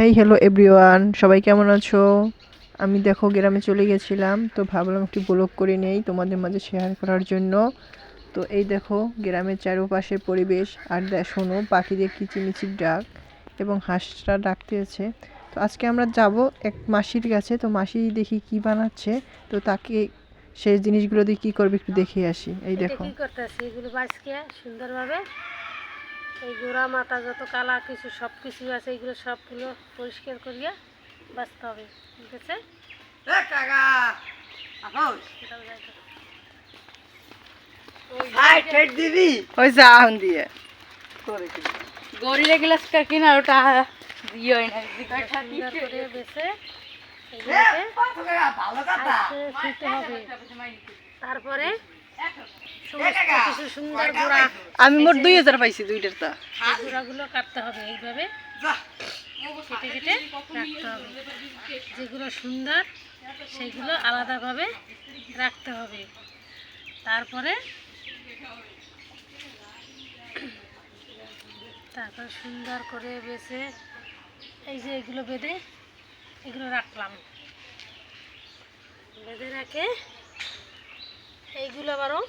Hey hello everyone সবাই কেমন আছো? আমি দেখো গ্রামে চলে গেছিলাম তো ভাবলাম একটু ব্লগ করে নেই তোমাদের মাঝে শেয়ার করার জন্য। তো এই দেখো গ্রামের চারপাশের পরিবেশ আর শোনো পাখিদের কিচিমিচির ডাক এবং হাঁসটা ডাকতেছে। তো আজকে আমরা যাব এক মাসির কাছে তো মাসি দেখি কি বানাচ্ছে তো তাকে সেই জিনিসগুলো দিয়ে কী করবে একটু দেখে আসি। এই দেখো। করতেছি? এগুলো সুন্দরভাবে এই গোড়া মাথা যত কালা কিছু সব কিছু আছে এইগুলো সবগুলো পরিষ্কার করিয়া বাঁচতে হবে ঠিক আছে? এটাও যাই করো। ওই যা গরিলে গ্লাস কিনা ওটা ইয়ে হয় না করে বেছে এগুলোকে হবে। তারপরে সমস্ত কিছু সুন্দর গোড়া আমি মোট দুই হাজার পাইছি দুইটার তা গোড়াগুলো কাটতে হবে এইভাবে। কেটে কেটে রাখতে হবে। যেগুলো সুন্দর সেগুলো আলাদাভাবে রাখতে হবে। তারপরে তারপর সুন্দর করে বেছে এই যে এগুলো বেঁধে এগুলো রাখলাম। বেঁধে রাখে এইগুলো আবারও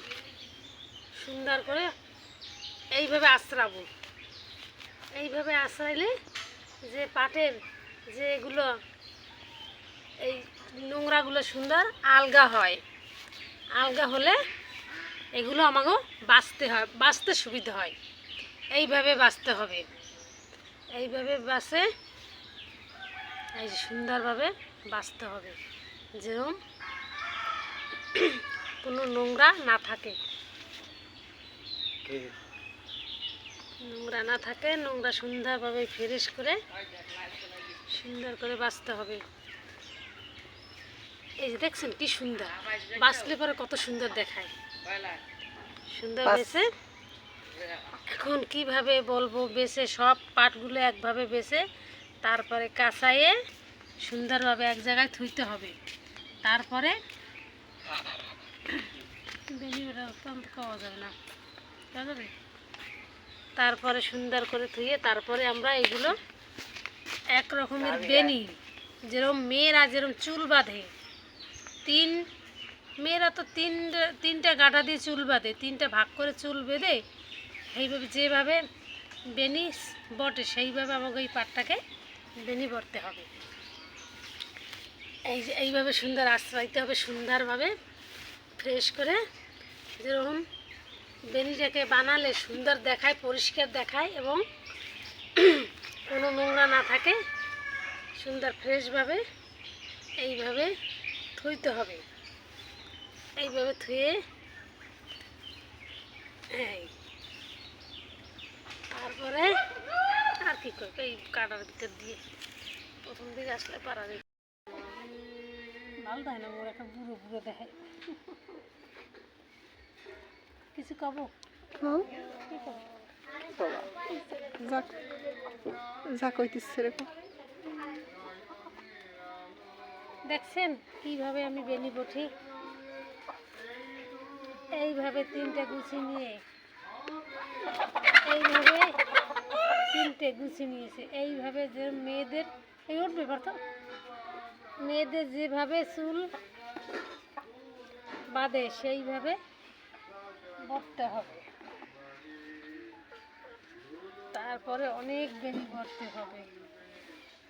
সুন্দর করে এইভাবে আশ্রাবো। এইভাবে আশ্রাইলে যে পাটের যে এগুলো, এই নোংরাগুলো সুন্দর আলগা হয়। আলগা হলে এগুলো আমাকেও বাঁচতে হয়, বাঁচতে সুবিধা হয়। এইভাবে বাঁচতে হবে। এইভাবে বাঁচে, এই সুন্দরভাবে বাঁচতে হবে। যেরকম কোনো নোংরা না থাকে। নোংরা না থাকে নোংরা সুন্দরভাবে ফ্রেশ করে সুন্দর করে বাঁচতে হবে। এই যে দেখছেন কি সুন্দর বাঁচলে পরে কত সুন্দর দেখায়। সুন্দর বেছে এখন কীভাবে বলব বেছে সব পাটগুলো একভাবে বেছে তারপরে কাঁচাইয়ে সুন্দরভাবে এক জায়গায় থুইতে হবে। তারপরে খাওয়া যাবে না। যাবে? তারপরে সুন্দর করে ধুয়ে তারপরে আমরা এগুলো এক রকমের বেনি যেরকম মেয়েরা যেরকম চুল বাঁধে। তিন মেয়েরা তো তিন তিনটা গাঁটা দিয়ে চুল বাঁধে তিনটা ভাগ করে চুল বেঁধে সেইভাবে যেভাবে বেনি বটে সেইভাবে আমাকে এই পাটটাকে বেনি বটতে হবে। এই যে এইভাবে সুন্দর আশ্রয়তে হবে সুন্দরভাবে ফ্রেশ করে যেরকম বেনিটাকে বানালে সুন্দর দেখায়, পরিষ্কার দেখায় এবং কোনো নোংরা না থাকে, সুন্দর ফ্রেশভাবে এইভাবে থুইতে হবে। এইভাবে থুয়ে এই তারপরে আর কি করবে? এই কাটার ভিতর দিয়ে প্রথম দিকে আসলে পারা যায় ভালো দেয় না মোর একটা বুড়ো বুড়ো দেখায়। কিছু কব যা কইতেছে দেখছেন কীভাবে আমি বেনি বটি এইভাবে তিনটে গুছি নিয়ে এইভাবে তিনটে গুছি নিয়েছে। এইভাবে যে মেয়েদের এই ওর ব্যাপার পারত মেয়েদের যেভাবে চুল বাঁধে, সেইভাবে বটতে হবে। তারপরে অনেক বেনি ভরতে হবে।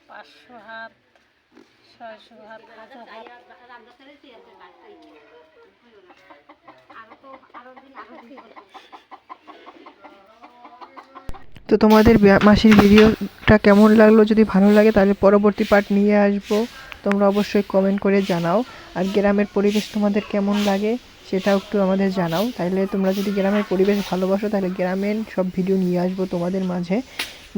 পাঁচশো হাত, ছয়শো হাত, হাজার হাত। তো তোমাদের মাসির ভিডিওটা কেমন লাগল? যদি ভালো লাগে তাহলে পরবর্তী পার্ট নিয়ে আসব। তোমরা অবশ্যই কমেন্ট করে জানাও। আর গ্রামের পরিবেশ তোমাদের কেমন লাগে সেটাও একটু আমাদের জানাও। তাহলে তোমরা যদি গ্রামের পরিবেশ ভালোবাসো তাহলে গ্রামের সব ভিডিও নিয়ে আসব তোমাদের মাঝে।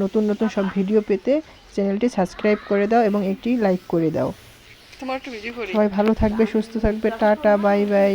নতুন নতুন সব ভিডিও পেতে চ্যানেলটি সাবস্ক্রাইব করে দাও এবং একটি লাইক করে দাও। সবাই ভালো থাকবে সুস্থ থাকবে। Tata bye bye